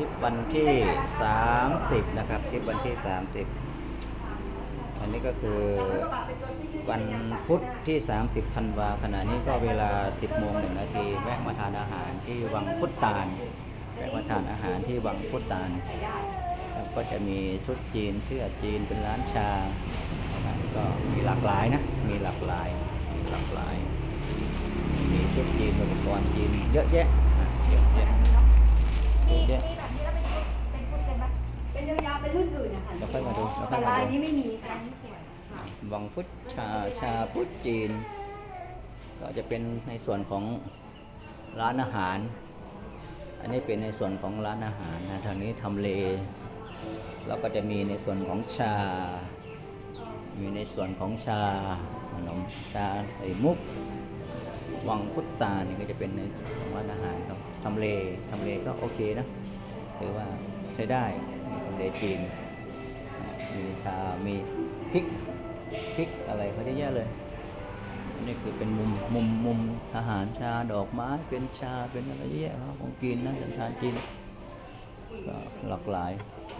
ทริปวันที่30นะครับทริปวันที่30อันนี้ก็คือวันพุธที่ 30ธันวาขณะนี้ก็เวลา 10โมงหนึ่งนาทีแวะมาทานอาหารที่วังพุทธาลแวะมาทานอาหารที่วังพุทธาลแล้วก็จะมีชุดจีนเสื้อจีนเป็นร้านชาก็มีหลากหลายนะ มีหลากหลาย มีหลากหลาย มีชุดจีนอุปกรณ์จีนเยอะแยะเยอะแยะ มีเยอะมีแยะแบบนี้แล้วเป็นชุดเป็นชุดเลยไหมเป็นยาวๆเป็นรุ่นอื่นนะคะเดี๋ยวค่อยมาดูเดี๋ยวค่แต่อยมาลายดูนี้ไม่มีค่ะนี่สวยค่ะวังพุทธชาชาพุทธจีน ก็จะเป็นในส่วนของร้านอาหาร อันนี้เป็นในส่วนของร้านอาหารนะทางนี้ทำเล แล้วก็จะมีในส่วนของชา มีในส่วนของชาขนมชาไข่มุก วังพุทธตานี่ก็จะเป็นในส่วนของร้านอาหารครับทำเลทำเลก็โอเคนะถือว่าใช้ได้มีทำเลจีนนะมีชา มีพริกพริกอะไรเขาเยอะแยะเลย นี่คือเป็นมุมมุมมุมอาหารชาดอกไม้เป็นชาเป็นอะไรเยอะแยะครับของกินนะสันทานจีนก็หลากหลาย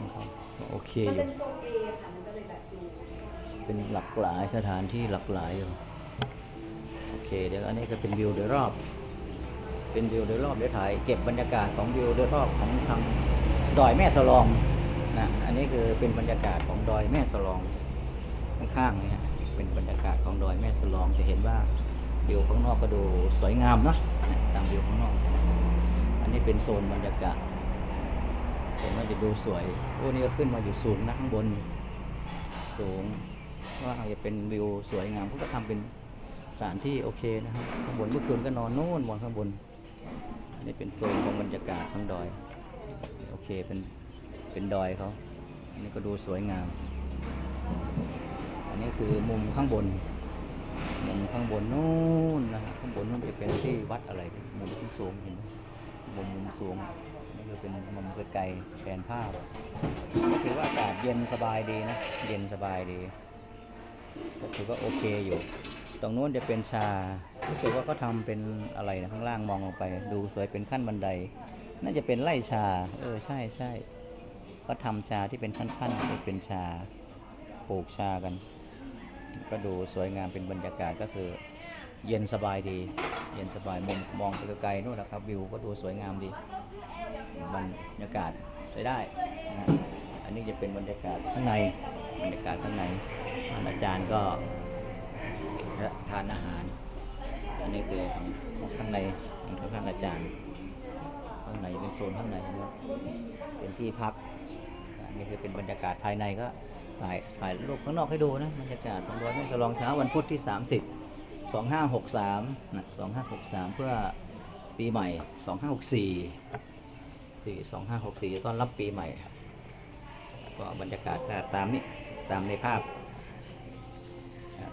นะครับก็โอเคมันอยู่เป็นโซนเอค่ะมันก็เลยแบบดูเป็นหลากหลายสถานที่หลากหลายอยู่โอ เคเดี๋ยวอันนี้ก็เป็นวิวโดยรอบ เป็นวิวโดยรอบเดี๋ยวถ่ายเก็บบรรยากาศของวิวโดยรอบของทางดอยแม่สลองนะอันนี้คือเป็นบรรยากาศของดอยแม่สลองข้างๆเนี่ฮะเป็นบรรยากาศของดอยแม่สลองจะเห็นว่าวิวข้างนอกก็ดูสวยงามเนาะนะตามวิวข้างนอก อันนี้เป็นโซนบรรยากาศเห็นว่าจะดูสวยโอ้นี่ก็ขึ้นมาอยู่สูงนะข้างบน สูงว่าจะเป็นวิวสวยงามเขาก็ทำเป็น สถานที่โอเคนะครับข้างบนเมื่อคืนก็นอนโน่นบนข้างบนอันนี้เป็นโซนของบรรยากาศข้างดอย โอเคเป็นเป็นดอยเขาอันนี้ก็ดูสวยงาม อันนี้คือมุมข้างบน มุมข้างบนนู่นนะข้างบนนั่นจะเป็นที่วัดอะไรมุมที่สูงเห็นไหมมุมมุมสูงนี่คือเป็นมุมไกลๆแผนภาพก็ถือว่าอากาศเย็นสบายดีนะ เย็นสบายดีก็ถือว่าโอเคอยู่ ตรงนู้นจะเป็นชารู้สึกว่าเขาทำเป็นอะไรนะข้างล่างมองลงไป ดูสวยเป็นขั้นบันได น่าจะเป็นไร่ชา เออใช่ใช่ก็ทำชาที่เป็นขั้นๆเป็นชาปลูกชากัน ก็ดูสวยงามเป็นบรรยากาศก็คือ เย็นสบายดี เย็นสบายมุมมองไปไกลๆนู่นนะครับวิวก็ดูสวยงามดีบรรยากาศใช้ได้นะอันนี้จะเป็นบรรยากาศข้างในบรรยากาศข้างในอาจารย์ก็ ทานอาหาร อันนี้คือของข้างในของท่านอาจารย์ ข้างในเป็นโซนข้างในนะครับเป็นที่พักอันนี้คือเป็นบรรยากาศภายในก็ถ่ายถ่ายรูปข้างนอกให้ดูนะบรรยากาศของดอยแม่สลองเช้าวันพุธที่ 30 2563นะ2563 เพื่อปีใหม่ 2564 4 2564ต้อนรับปีใหม่ก็บรรยากาศตามนี้ตามในภาพ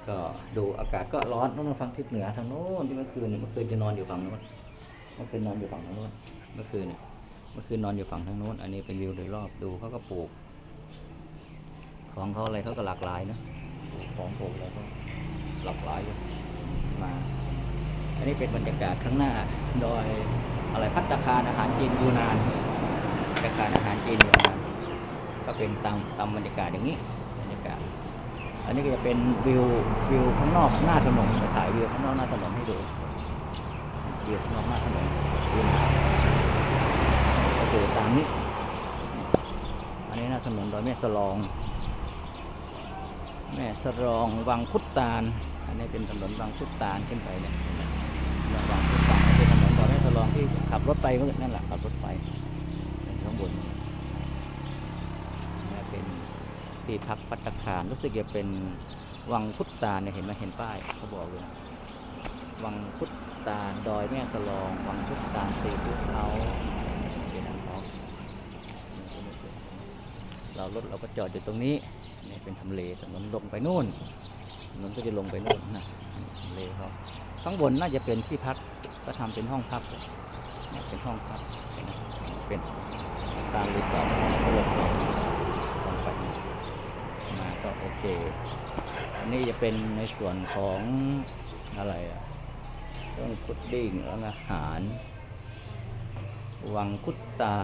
ก็ดูอากาศก็ร้อนนู้นฟังทิศเหนือทางโน้นที่เมื่อคืนเนี่ยเมื่อคืนจะนอนอยู่ฝั่งโน้นเมื่อคืนนอนอยู่ฝั่งทางโน้นเมื่อคืนเนี่ยเมื่อคืนนอนอยู่ฝั่งทางโน้น อันนี้เป็นวิวโดยรอบดูเขาก็ปลูก ของเขาอะไรเขาก็หลากหลายนะของปลูกอะไรก็หลากหลายอยู่มา อันนี้เป็นบรรยากาศข้างหน้าโดยอะไรพัตตาคารอาหารจีนยูนานพัตตาคารอาหารจีนยูนานก็เป็นตามตามบรรยากาศอย่างนี้บรรยากาศ อันนี้ก็จะเป็นวิววิวข้างนอกหน้าถนนจะถ่ายวิวข้างนอกหน้าถนนให้ดูวิวข้างนอกหน้าถนนวิวก็คือตามนี้อันนี้หน้าถนนดอยแม่สลอง แม่สลองวังพุทธานอันนี้เป็นถนนวังพุทธานขึ้นไปเนี่ยวังพุทธานเป็นถนนดอยแม่สลองที่ขับรถไปเมื่อนั่นแหละขับรถไปข้างบน นะเป็น ที่พักพัตตาคารรู้สึกจะเป็นวังพุทธตาเนี่ยเห็นไหมเห็นป้ายเขาบอกเลยวังพุทธตาดอยแม่สลอง วังพุทธตาสีภูเขาเป็นทางเขาเรารถเราก็จอดอยู่ตรงนี้นี่เป็นทำเลถนนลงไปนู่นถนนก็จะลงไปนู่นนะทำเลเขาข้างบนน่าจะเป็นที่พักก็ทำเป็นห้องพักเนี่ยเป็นห้องพักเห็นไหมเป็นตามรีสอร์ทของเขาลงไป ลงไปมา ก็โอเค อันนี้จะเป็นในส่วนของอะไรอะเรื่องพุดดิ้งแล้วอาหาร วังคุตตา